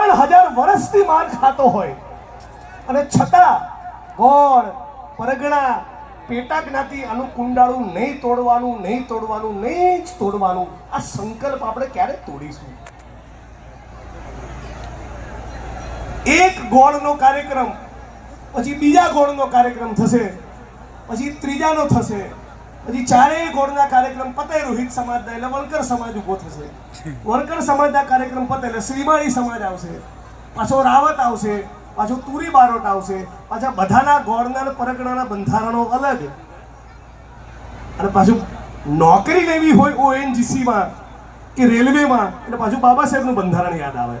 ત્રણ હજાર વર્ષથી માર ખાતો હોય. અને છતાં ગોળ, પરગણા પેટા જ્ઞાતિ આનું કુંડાળું નહીં તોડવાનું નહીં તોડવાનું, નહીં જ તોડવાનું. આ સંકલ્પ આપણે ક્યારે તોડીશું? એક ગોળનો કાર્યક્રમ, પછી બીજા ગોળનો કાર્યક્રમ થશે, પછી ત્રીજાનો થશે. પછી ચારેય ગોળના કાર્યક્રમ પતે રોહિત સમાજના એટલે વણકર સમાજ ઊભો થશે. વણકર સમાજના કાર્યક્રમ પતે એટલે શ્રીમાળી સમાજ આવશે. પાછો રાવત આવશે પાછો તુરી બારોટ આવશે પાછા બધાના ગોળના પરગણાના બંધારણો અલગ. અને પાછું નોકરી લેવી હોય ઓએનજીસીમાં કે રેલવેમાં એટલે પાછું બાબા સાહેબનું બંધારણ યાદ આવે.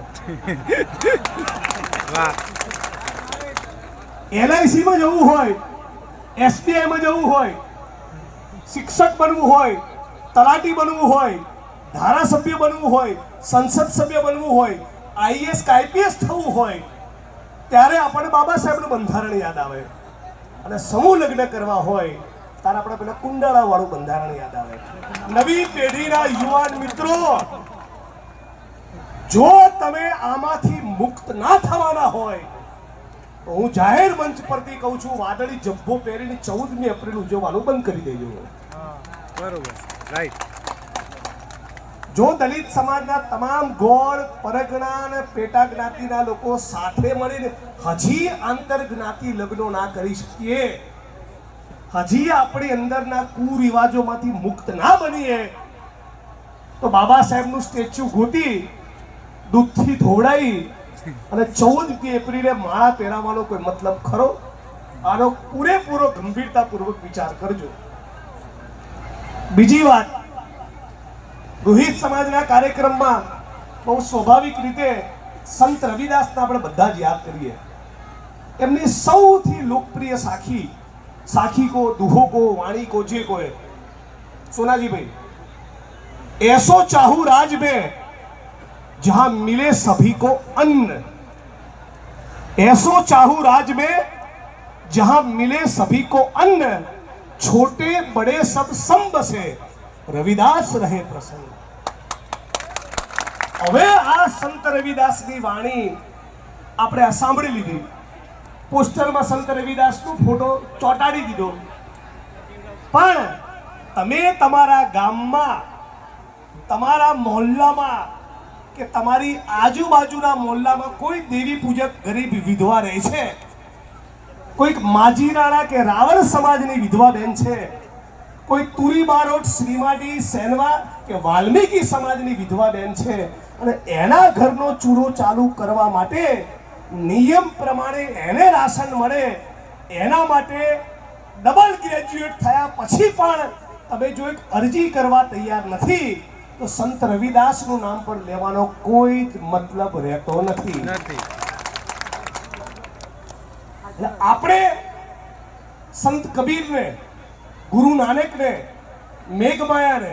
એલઆઈસીમાં જવું હોય એસબીઆઈમાં જવું હોય શિક્ષક બનવું હોય, તલાટી બનવું હોય, ધારાસભ્ય બનવું હોય, સંસદ સભ્ય બનવું હોય આઈએસ કે આઈપીએસ થવું હોય, ત્યારે આપણને બાબા સાહેબનું બંધારણ યાદ આવે. અને સમૂહ લગ્ન કરવા હોય, ત્યારે આપણે પેલા કુંડાળાવાળું બંધારણ યાદ આવે. નવી પેઢીના યુવાન મિત્રો, જો તમે આમાંથી મુક્ત ના થવાના હોય, તો હું જાહેર મંચ પરથી કહું છું, વાદળી જબ્બો પહેરીને ચૌદમી એપ્રિલ ઉજવવાનું બંધ કરી દેજો. જો દલિત સમાજના તમામ ગોળ, પરગણા અને પેટા જ્ઞાતિના લોકો સાથે મળીને હજી આંતર જ્ઞાતિ લગ્નો ના કરી શકીએ, હજી આપણી અંદરના કુરિવાજોમાંથી મુક્ત ના બનીએ, તો બાબા સાહેબનું સ્ટેચ્યુ ગોતી, દૂધથી ધોવડાવી અને ચૌદમી એપ્રિલે માળા પહેરાવવાનો કોઈ મતલબ ખરો? આનો પૂરેપૂરો ગંભીરતાપૂર્વક વિચાર કરજો. બીજી વાત રોહિત સમાજના કાર્યક્રમમાં બહુ સ્વાભાવિક રીતે સંત રવિદાસના આપણે બધા જ યાદ કરીએ એમની સૌથી લોકપ્રિય સાખી સાખી કો દુહો કો વાણી કો જે કો હે સોનાજીભાઈ એસો ચાહુ રાજ में जहां मिले सभी को अन्न ऐसो चाहू राज में जहां मिले सभी को अन्न छोटे बड़े सब सम बसे રવિદાસ રહે પ્રસન્ન હવે આ સંત રવિદાસની વાણી આપણે આ સાંભળી લીધી પોસ્ટરમાં સંત રવિદાસનો ફોટો ચોંટાડી દીધો પણ તમે તમારા ગામમાં તમારા મોહલ્લામાં કે તમારી આજુબાજુના મોહલ્લામાં કોઈ દેવી પૂજક ગરીબ વિધવા રહે છે કોઈક માજી રાણા કે રાવણ સમાજની વિધવા બેન છે. કોઈ તુરી બારોટ શ્રીમાડી સેનવા કે વાલ્મીકી સમાજની વિધવા બેન છે. અને એના ઘરનો ચૂરો ચાલુ કરવા માટે નિયમ પ્રમાણે એને રાશન મળે. એના માટે ડબલ ગ્રેજ્યુએટ થયા પછી પણ તમે જો એક અરજી કરવા તૈયાર નથી, તો સંત રવિદાસનું નામ પણ લેવાનો કોઈ જ મતલબ રહેતો નથી. નથી. એટલે આપણે સંત કબીરને, ગુરુ નાનકને, મેઘમાયાને,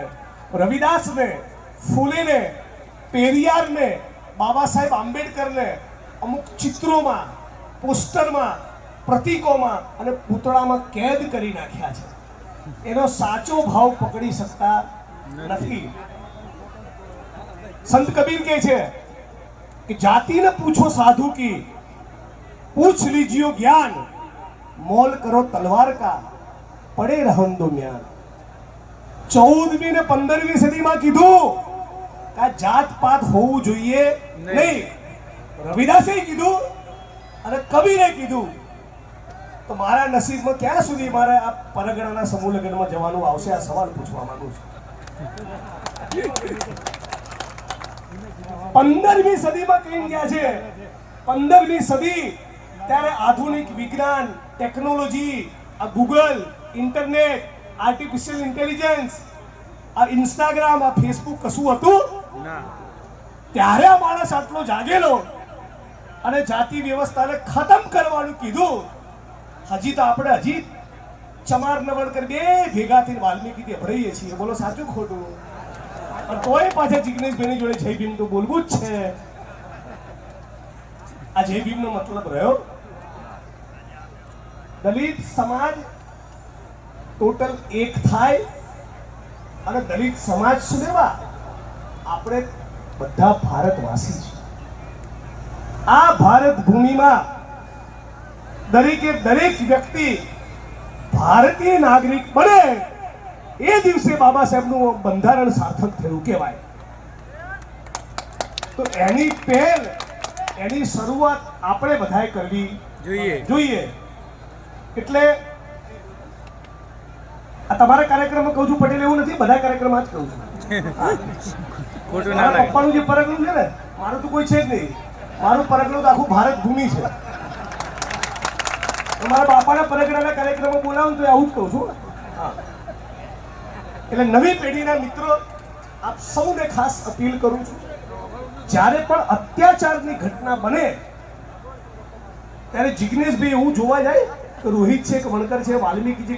રવિદાસને, ફૂલેને, પેરિયારને, બાબા સાહેબ આંબેડકરને અમુક ચિત્રોમાં, પોસ્ટરમાં, પ્રતીકોમાં અને પૂતળામાં કેદ કરી નાખ્યા છે. એનો સાચો ભાવ પકડી શકતા નથી. સંત કબીર કહે છે કે જાતિને પૂછો સાધુ કી પૂછ લીजियो જ્ઞાન. મોલ કરો તલવાર કા. પડે રહન દો જ્ઞાન ચૌદમી ને પંદરમી સદીમાં કીધું કે આ જાત પાત હોવું જોઈએ નહીં. રવિદાસે કીધું અને કબીરે કીધું તો મારા નસીબમાં ક્યાં સુધી મારે આ પરગણાના સમૂહ લગ્નમાં જવાનું આવશે? આ સવાલ પૂછવા માંગુ છું. પંદરમી સદીમાં કઈ ગયા છે? પંદરમી સદી ત્યારે આધુનિક વિજ્ઞાન ટેકનોલોજી આ ગૂગલ ઇન્ટરનેટ આર્ટિફિશિયલ ઇન્ટેલિજન્સ આ ઇન્સ્ટાગ્રામ આ ફેસબુક કશું હતું? ત્યારે આ માણસ આટલો જાગેલો અને જાતિ વ્યવસ્થાને ખતમ કરવાનું કીધું. હજી તો આપણે હજી ચમાર નવળ કરી બે ભેગા થઈને વાલ્મીકી અભરાઈએ છીએ. બોલો સાચું ખોટું? પણ તોય પાછા જિગ્નેશભાઈની જોડે જય ભીમ તો બોલવું જ છે. આ જય ભીમનો મતલબ રહ્યો? દલિત સમાજ ટોટલ એક થાય અને દલિત સમાજ સુધરવા આપણે બધા ભારતવાસી છીએ. આ ભારત ભૂમિમાં દરેકે દરેક વ્યક્તિ ભારતીય નાગરિક બને એ દિવસે બાબા સાહેબનું બંધારણ સાર્થક થયું કહેવાય. તો એની પહેલ એની શરૂઆત આપણે બધાએ કરવી જોઈએ. જોઈએ. એટલે આ તમારા કાર્યક્રમમાં કહું છું પટેલ એવું નથી બધા કાર્યક્રમમાં જ કહું છું. મારા પપ્પાનું જે પરગલું છે ને મારું તો કોઈ છે જ નહીં. મારું પરગલું તો આખું ભારત ભૂમિ છે. મારા બાપાના પરગડાના કાર્યક્રમમાં બોલાવું તો આવું જ કહું છું. એટલે નવી પેઢીના મિત્રો આપ સૌને ખાસ અપીલ કરું છું જ્યારે પણ અત્યાચારની ઘટના બને ત્યારે જિજ્ઞેશભાઈ એવું જોવા જાય રોહિત છે કે વણકર છે? વાલ્મીકી